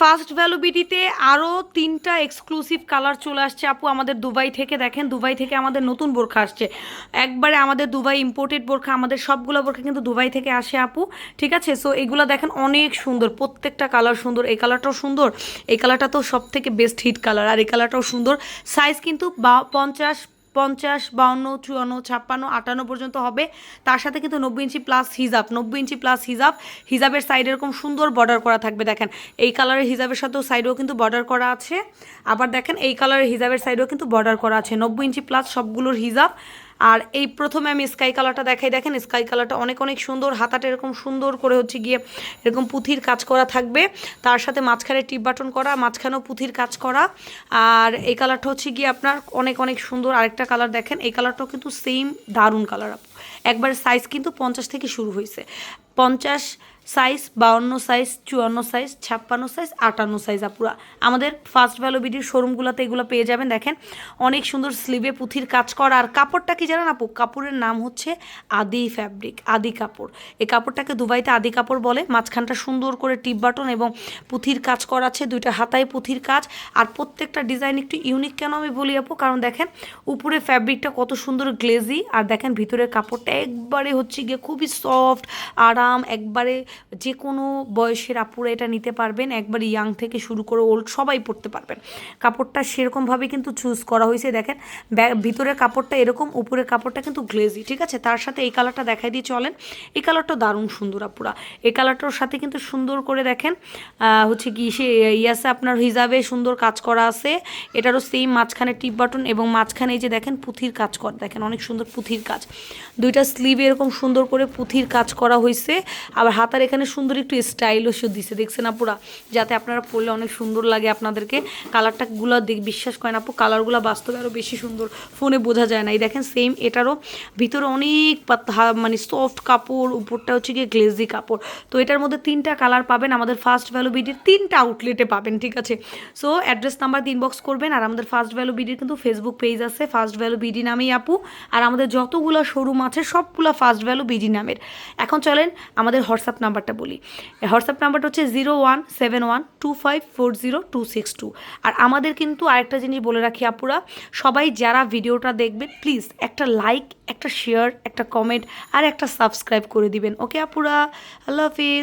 First value বিডিতে আরও তিনটা exclusive colour চলে আসছে। আপু, আমাদের দুবাই থেকে দেখেন, দুবাই থেকে আমাদের নতুন বোরখা আসছে। একবারে আমাদের দুবাই ইম্পোর্টেড বোরখা, আমাদের সবগুলো বোরখা কিন্তু দুবাই থেকে আসে, আপু। ঠিক আছে? সো এগুলো দেখেন অনেক সুন্দর, প্রত্যেকটা কালার সুন্দর। এই কালারটাও সুন্দর, এই কালারটা তো সব থেকে বেস্ট হিট কালার আর এই কালারটাও সুন্দর। সাইজ কিন্তু বা, পঞ্চাশ পঞ্চাশ, বাউন্ন, চুয়ান্ন, ছাপ্পান্ন, আটান্ন পর্যন্ত হবে। তার সাথে কিন্তু নব্বই ইঞ্চি প্লাস হিজাব, নব্বই ইঞ্চি প্লাস হিজাব। হিজাবের সাইড এরকম সুন্দর বর্ডার করা থাকবে, দেখেন। এই কালারের হিজাবের সাথেও সাইডেও কিন্তু বর্ডার করা আছে। আবার দেখেন, এই কালারের হিজাবের সাইডেও কিন্তু বর্ডার করা আছে। নব্বই ইঞ্চি প্লাস সবগুলোর হিজাব। আর এই প্রথমে আমি স্কাই কালারটা দেখাই। দেখেন স্কাই কালারটা অনেক অনেক সুন্দর। হাতাটা এরকম সুন্দর করে হচ্ছে গিয়ে এরকম পুঁথির কাজ করা থাকবে। তার সাথে মাঝখানে টিপ বাটন করা, মাঝখানেও পুঁথির কাজ করা। আর এই কালারটা হচ্ছে গিয়ে আপনার অনেক অনেক সুন্দর আরেকটা কালার দেখেন। এই কালারটাও কিন্তু সেম দারুণ কালার একবার সাইজ কিন্তু পঞ্চাশ থেকে শুরু হয়েছে। পঞ্চাশ সাইজ বাউন্ন সাইজ চুয়ান্ন সাইজ ছাপ্পান্ন সাইজ আটান্ন সাইজ আপুরা। আমাদের ফার্স্ট ভ্যালু বিডির শোরুমগুলোতে এগুলো পেয়ে যাবেন। দেখেন, অনেক সুন্দর স্লিভে পুঁথির কাজ করা। আর কাপড়টা কি জানেন আপু? কাপড়ের নাম হচ্ছে আদি ফ্যাব্রিক আদি কাপড়। এই কাপড়টাকে দুবাইতে আদি কাপড় বলে। মাঝখানটা সুন্দর করে টিপ বাটন এবং পুঁথির কাজ করা আছে। দুইটা হাতায় পুঁথির কাজ। আর প্রত্যেকটা ডিজাইন একটু ইউনিক কেন আমি বলি আপু? কারণ দেখেন, উপরে ফ্যাব্রিকটা কত সুন্দর গ্লেজি আর দেখেন, ভিতরের কাপড়টা একবারে হচ্ছে গিয়ে খুবই সফট আরাম, একবারে যে কোনো বয়সের আপুরা এটা নিতে পারবেন, একবারে ইয়াং থেকে শুরু করে ওল্ড সবাই পরতে পারবেন। কাপড়টা সেরকমভাবে কিন্তু চুজ করা হয়েছে, দেখেন ভিতরের কাপড়টা এরকম, উপরের কাপড়টা কিন্তু গ্লেজি ঠিক আছে? তার সাথে এই কালারটা দেখাই দিয়ে চলেন। এই কালারটা দারুণ সুন্দর আপুরা। এই কালারটার সাথে কিন্তু সুন্দর করে দেখেন হচ্ছে কি সে, ইয়াসে আপনার হিজাবে সুন্দর কাজ করা আছে। এটারও সেম মাঝখানে টিপ বাটন এবং মাঝখানে এই যে দেখেন পুঁথির কাজ কর, দেখেন অনেক সুন্দর পুঁথির কাজ। দুইটা স্লিভে এরকম সুন্দর করে পুঁথির কাজ করা হয়েছে আবার হাতার এখানে সুন্দর একটু স্টাইলও দিছে। দেখছেন আপুরা? যাতে আপনারা পরলে অনেক সুন্দর লাগে আপনাদেরকে। কালারটা গুলো দেখ, বিশ্বাস করেন আপু কালারগুলো বাস্তবে আরও বেশি সুন্দর। ফোনে বোঝা যায় না। এই দেখেন সেম এটারও ভিতরে অনেক মানে সফট কাপড়, উপরটা হচ্ছে গিয়ে গ্লেজি কাপড়। তো এটার মধ্যে তিনটা কালার পাবেন। আমাদের ফার্স্ট ভ্যালু বিডির তিনটা আউটলেটে পাবেন, ঠিক আছে? সো অ্যাড্রেস নাম্বার ইনবক্স করবেন। আর আমাদের ফার্স্ট ভ্যালু বিডির কিন্তু ফেসবুক পেজ আছে। ফার্স্ট ভ্যালু বিডি নামেই আপু। আর আমাদের যতগুলো শোরুম আছে সবগুলো ফার্স্ট ভ্যালু বিজি নামের। এখন চলেন আমাদের হোয়াটসঅ্যাপ নাম্বারটা বলি। হোয়াটসঅ্যাপ নাম্বারটা হচ্ছে zero one seven one two five four zero two six two আর আমাদের কিন্তু আরেকটা জিনিস বলে রাখি আপুরা, সবাই যারা ভিডিওটা দেখবেন প্লিজ একটা লাইক একটা শেয়ার একটা কমেন্ট আর একটা সাবস্ক্রাইব করে দিবেন। ওকে আপুরা? আল্লাহ হাফিজ।